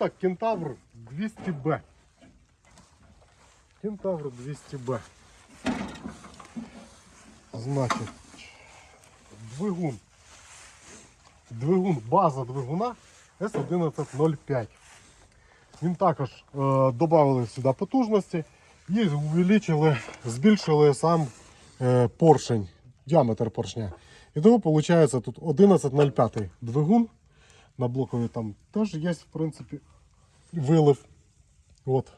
І кентавр 200Б. Кентавр 200Б. Значить, двигун. Двигун, база двигуна S1105. Він також е, додали сюди потужності і увеличили, збільшили сам е, поршень, діаметр поршня. І тому виходить тут 11,05 двигун. На блокові там теж є, в принципі, вилив. От.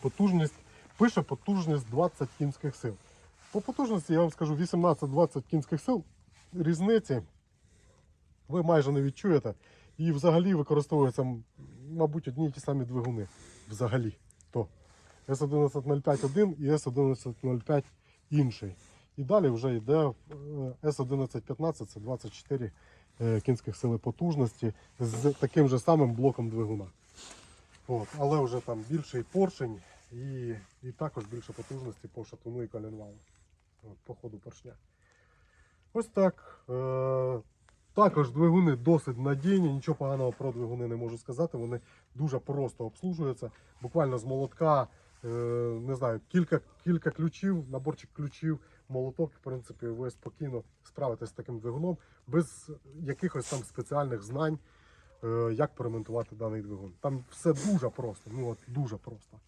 Потужність. Пише потужність 20 кінських сил. По потужності я вам скажу 18-20 кінських сил. Різниці ви майже не відчуєте. І взагалі використовуються, мабуть, одні й ті самі двигуни. Взагалі. То S1105 один і S1105 інший. І далі вже йде е, S1115, це 24 е, кінських сили потужності з таким же самим блоком двигуна. От, але вже там більший поршень і, і також більше потужності по шатуну і коленвалу. По ходу поршня. Ось так. Е, також двигуни досить надійні, нічого поганого про двигуни не можу сказати. Вони дуже просто обслужуються. Буквально з молотка, е, не знаю, кілька, кілька ключів, наборчик ключів, молоток, в принципі, ви спокійно справитесь з таким двигуном без якихось там спеціальних знань, е, як поремонтувати даний двигун. Там все дуже просто, ну от дуже просто.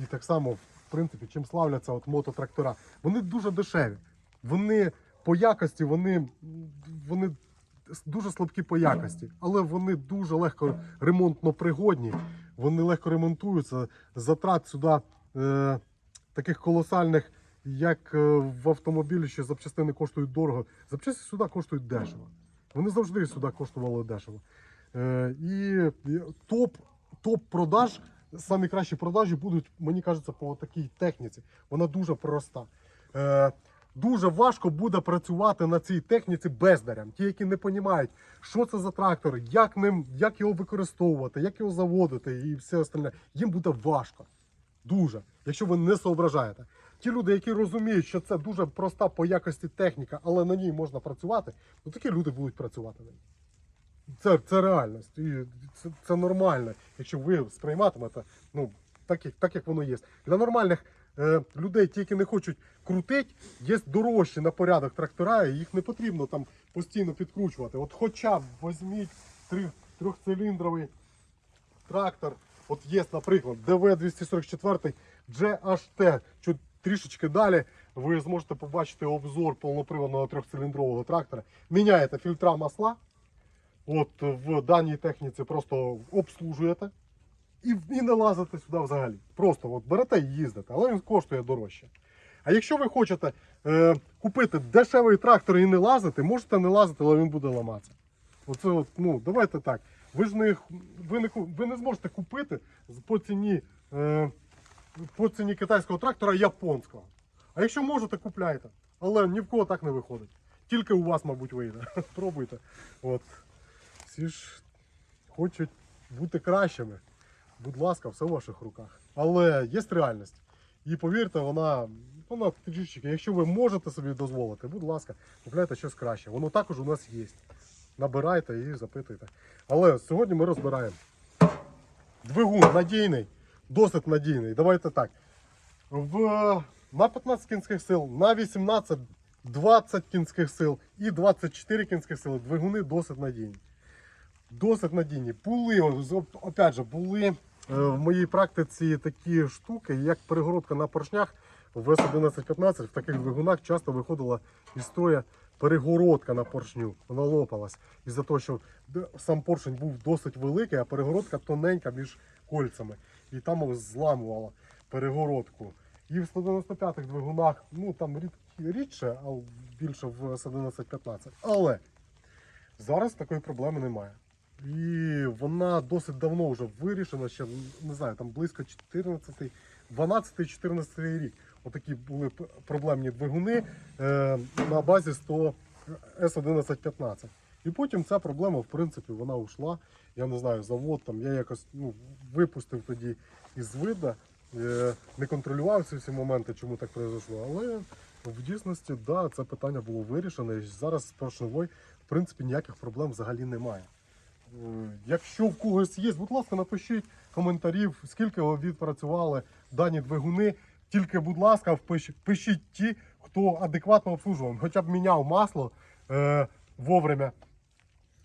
І так само, в принципі, чим славляться от мототрактора. Вони дуже дешеві. Вони по якості, вони, вони дуже слабкі по якості, але вони дуже легко ремонтно пригодні. Вони легко ремонтуються. Затрат сюди е, таких колосальних, як е, в автомобілі, що запчастини коштують дорого. Запчасти сюди коштують дешево. Вони завжди сюди коштували дешево. Е, і топ, топ продаж, самі кращі продажі будуть, мені кажеться, по такій техніці. Вона дуже проста. Е, Дуже важко буде працювати на цій техніці бездарям. Ті, які не розуміють, що це за трактор, як ним, як його використовувати, як його заводити і все остальне. Їм буде важко. Дуже, якщо ви не соображаєте. Ті люди, які розуміють, що це дуже проста по якості техніка, але на ній можна працювати, ну такі люди будуть працювати на ній. Це, це реальність. І це, це нормально, якщо ви сприйматимете, ну, так, так як воно є. Для нормальних людей, ті, які не хочуть крутити, є дорожчі на порядок трактора, і їх не потрібно там постійно підкручувати. От хоча б візьміть трьохциліндровий трактор. От є, наприклад, ДВ-244 GHT. Чуть трішечки далі ви зможете побачити обзор повноприводного трьохциліндрового трактора. Міняєте фільтра масла. От в даній техніці просто обслужуєте і, і не лазите сюди взагалі. Просто от берете і їздите, але він коштує дорожче. А якщо ви хочете е, купити дешевий трактор і не лазити, можете не лазити, але він буде ламатися. Оце от, ну, давайте так. Ви ж не, ви не, ви не зможете купити по ціні, е, по ціні китайського трактора японського. А якщо можете, купляйте. Але ні в кого так не виходить. Тільки у вас, мабуть, вийде. Пробуйте. От. Всі ж хочуть бути кращими. Будь ласка, все в ваших руках. Але є реальність. І повірте, вона, вона трішечки. Якщо ви можете собі дозволити, будь ласка, купляйте щось краще. Воно також у нас є. Набирайте і запитуйте. Але сьогодні ми розбираємо. Двигун надійний, досить надійний. Давайте так. В, на 15 кінських сил, на 18, 20 кінських сил і 24 кінських сили двигуни досить надійні. Досить надійні. Були, опять же, були в моїй практиці такі штуки, як перегородка на поршнях в С1115 в таких двигунах часто виходила із строя перегородка на поршню. Вона лопалась. Із-за того, що сам поршень був досить великий, а перегородка тоненька між кольцями. І там зламувала перегородку. І в 195 х двигунах, ну там рід, рідше, а більше в С1115. Але зараз такої проблеми немає. І вона досить давно вже вирішена, ще не знаю, там близько 14, 12-14 рік. Отакі були проблемні двигуни е, на базі 100 С1115. І потім ця проблема, в принципі, вона ушла. Я не знаю, завод там я якось ну, випустив тоді із вида, е, не контролював ці всі моменти, чому так произошло. Але в дійсності, да, це питання було вирішено. І зараз з поршневою, в принципі, ніяких проблем взагалі немає. Якщо в когось є, будь ласка, напишіть коментарів, скільки ви відпрацювали дані двигуни. Тільки, будь ласка, пишіть ті, хто адекватно обслужував, хоча б міняв масло е, вовремя,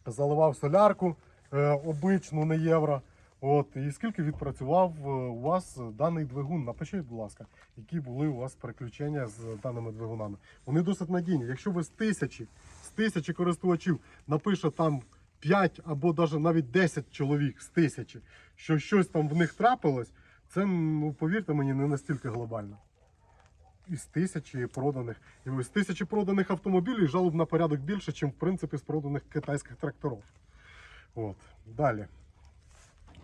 заливав солярку е, обичну, не євро. От, і скільки відпрацював е, у вас даний двигун? Напишіть, будь ласка, які були у вас приключення з даними двигунами. Вони досить надійні. Якщо ви з тисячі, з тисячі користувачів напише там 5 або навіть навіть 10 чоловік з тисячі, що щось там в них трапилось, це, ну, повірте мені, не настільки глобально. Із тисячі проданих. І ось тисячі проданих автомобілів жалоб на порядок більше, ніж в принципі з проданих китайських тракторів. От. Далі.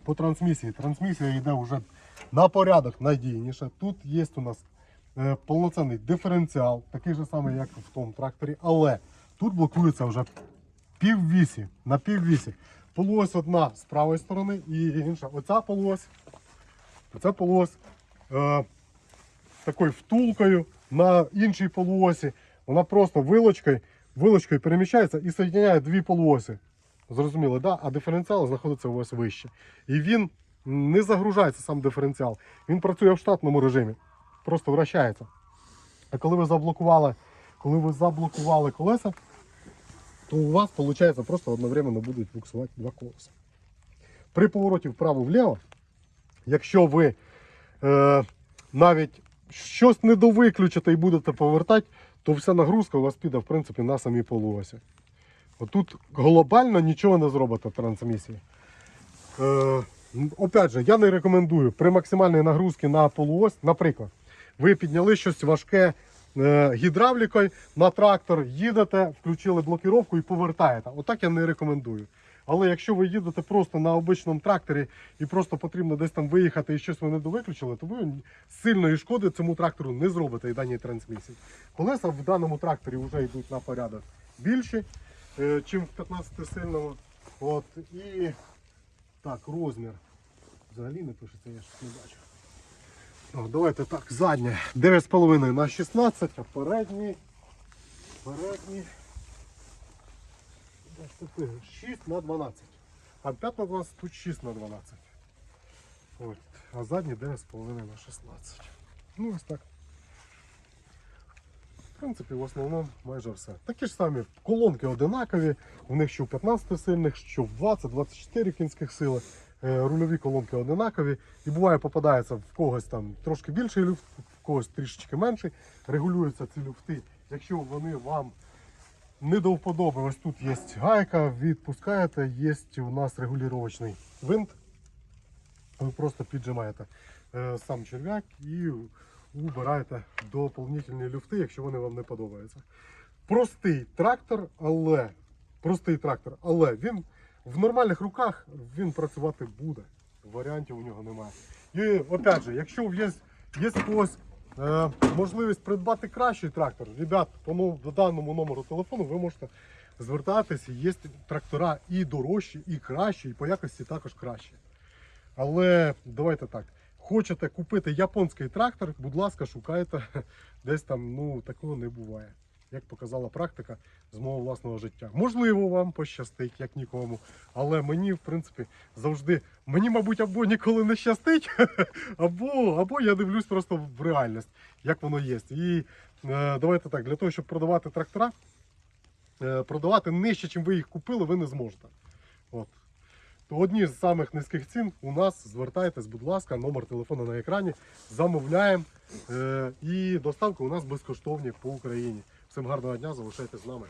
По трансмісії. Трансмісія йде вже на порядок надійніше. Тут є у нас е, повноцінний диференціал, такий же самий, як в тому тракторі, але тут блокується вже піввісі, на піввісі. Полуось одна з правої сторони і інша. Оця полуось, оця полуось е, такою втулкою на іншій полуосі. Вона просто вилочкою, вилочкою переміщається і соєдняє дві полуосі. Зрозуміло, да? а диференціал знаходиться ось вище. І він не загружається сам диференціал. Він працює в штатному режимі, просто вращається. А коли ви заблокували, коли ви заблокували колеса, то у вас виходить просто одновременно будуть буксувати два колеса. При повороті вправо-вліво, якщо ви е, навіть щось не довиключите і будете повертати, то вся нагрузка у вас піде в принципі на самі полуосі. Отут глобально нічого не зробите трансмісії. Е, опять же, я не рекомендую при максимальній нагрузці на полуось, наприклад, ви підняли щось важке гідравлікою на трактор, їдете, включили блокіровку і повертаєте. Отак я не рекомендую. Але якщо ви їдете просто на обичному тракторі і просто потрібно десь там виїхати і щось ви не довиключили, то ви сильної шкоди цьому трактору не зробите і даній трансмісії. Колеса в даному тракторі вже йдуть на порядок більші, е, чим в 15-сильному. От, і так, розмір. Взагалі не пишеться, я щось не бачу. О, давайте так, заднє 9,5 на 16, а передній. Передній. 6 на 12. А 5 на 12, тут 6 на 12. От. А задній 9,5 на 16. Ну ось так. В принципі, в основному майже все. Такі ж самі колонки одинакові, в них що в 15 сильних, що в 20-24 кінських сили. Е, Рульові колонки одинакові. І буває, попадається в когось там трошки більший люфт, в когось трішечки менший. Регулюються ці люфти. Якщо вони вам не до вподоби, ось тут є гайка, відпускаєте, є у нас регулювачний винт. Ви просто піджимаєте е, сам черв'як і убираєте доповнительні люфти, якщо вони вам не подобаються. Простий трактор, але простий трактор, але він в нормальних руках він працювати буде. Варіантів у нього немає. І опять же, якщо є, є когось е, можливість придбати кращий трактор, ребят, до даному номеру телефону ви можете звертатися. Є трактора і дорожчі, і кращі, і по якості також кращі. Але давайте так. Хочете купити японський трактор, будь ласка, шукайте. Десь там ну, такого не буває. Як показала практика з мого власного життя. Можливо, вам пощастить, як нікому. Але мені, в принципі, завжди, мені, мабуть, або ніколи не щастить, або, або я дивлюсь просто в реальність, як воно є. І е, давайте так, для того, щоб продавати трактора, е, продавати нижче, чим ви їх купили, ви не зможете. От. То одні з самих низьких цін у нас звертайтесь, будь ласка, номер телефону на екрані, замовляємо. Е, і доставка у нас безкоштовні по Україні. Всім гарного дня, залишайтесь з нами.